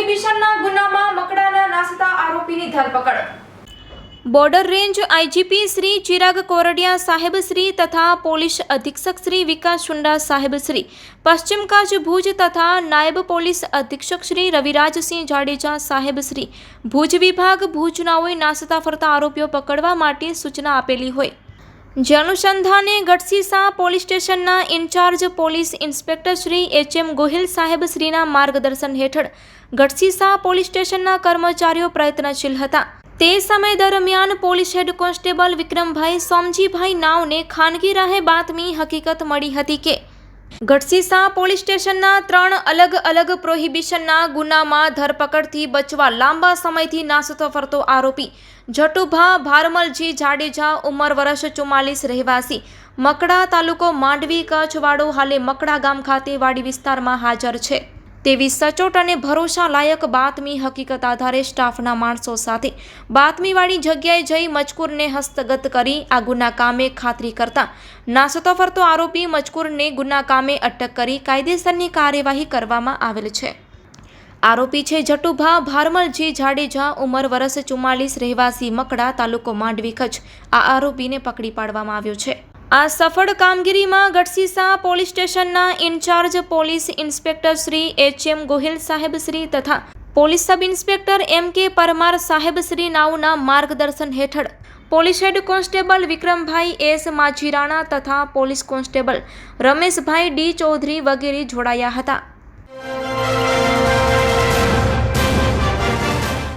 પ્રોહિબિશનના ગુનામાં મકડાના નાસતા આરોપીની ધરપકડ. Border range IGP Shri Chirag Kordiya સાહેબ શ્રી તથા પોલીસ અધિક્ષક શ્રી વિકાસ ચુંડા સાહેબ શ્રી, પશ્ચિમ કચ્છ ભુજ તથા નાયબ પોલીસ અધિક્ષક શ્રી રવિરાજસિંહ જાડેજા સાહેબ શ્રી, ભુજ વિભાગ ભુજનાઓએ નાસતા ફરતા આરોપીઓ પકડવા માટે સૂચના આપેલી હોય. જે અનુસંધાને ગઢસીસા પોલીસ સ્ટેશનના in charge police inspector Shri H M Gohil સાહેબ શ્રીના માર્ગદર્શન હેઠળ ગઢસીસા પોલીસ સ્ટેશનના કર્મચારીઓ પ્રયત્નશીલ હતા. તે સમય દરમિયાન police head constable Vikrambhai Somjibhai નાવને ખાનગી રાહે બાતમી હકીકત મળી હતી કે ગઢસીસા પોલીસ સ્ટેશનના ત્રણ અલગ અલગ પ્રોહિબિશનના ગુનામાં ધરપકડથી બચવા લાંબા સમયથી નાસતો ફરતો આરોપી. જટુભા ભારમલજી જાડેજા ઉંમર વર્ષ ચુમ્માલીસ રહેવાસી. મકડા તાલુકો માંડવી કચ્છવાડો હાલે મકડા ગામ ખાતે વાડી વિસ્તારમાં હાજર છે. તેવી સચોટ અને ભરોસાલાયક બાતમી હકીકત આધારે સ્ટાફના માણસો સાથે બાતમીવાળી જગ્યાએ જઈ મજકૂરને હસ્તગત કરી આ ગુના કામે ખાતરી કરતા નાસતો ફરતો આરોપી મજકૂરને ગુના કામે અટક કરી કાયદેસરની કાર્યવાહી કરવામાં આવેલ છે. આરોપી છે જટુભા ભારમલજી જાડેજા, ઉંમર વર્ષ ચુમ્માલીસ, રહેવાસી મકડા, તાલુકો માંડવી, કચ્છ. આ આરોપીને પકડી પાડવામાં આવ્યો છે. આ સફળ કામગીરીમાં ગઢસીસા પોલીસ સ્ટેશનના in charge police inspector Shri H M Gohil સાહેબ શ્રી તથા પોલીસ સબ ઇન્સ્પેક્ટર એમ કે પરમાર સાહેબ શ્રી નાવના માર્ગદર્શન હેઠળ police head constable Vikrambhai S Majirana તથા police constable Rameshbhai D Chaudhary વગેરે જોડાયા હતા.